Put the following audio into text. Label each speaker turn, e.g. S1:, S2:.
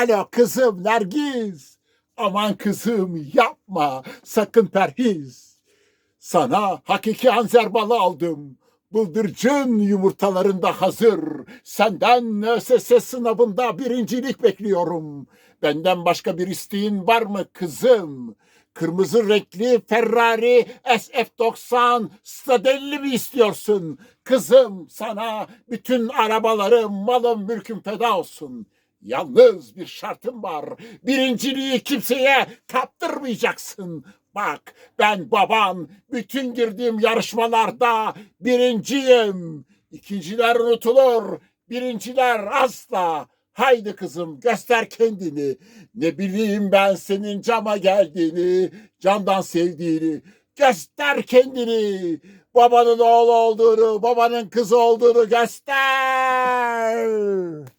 S1: Alo kızım Nergis. Aman kızım yapma. Sakın perhiz. Sana hakiki anzer balı aldım. Bıldırcın yumurtalarında hazır. Senden ÖSS sınavında birincilik bekliyorum. Benden başka bir isteğin var mı kızım? Kırmızı renkli Ferrari SF90 Stadelli mi istiyorsun? Kızım sana bütün arabalarım, malım, mülküm feda olsun. Yalnız bir şartım var. Birinciliği kimseye kaptırmayacaksın. Bak ben baban bütün girdiğim yarışmalarda birinciyim. İkinciler unutulur, birinciler asla. Haydi kızım göster kendini. Ne bileyim ben senin cama geldiğini, candan sevdiğini. Göster kendini. Babanın oğlu olduğunu, babanın kızı olduğunu göster.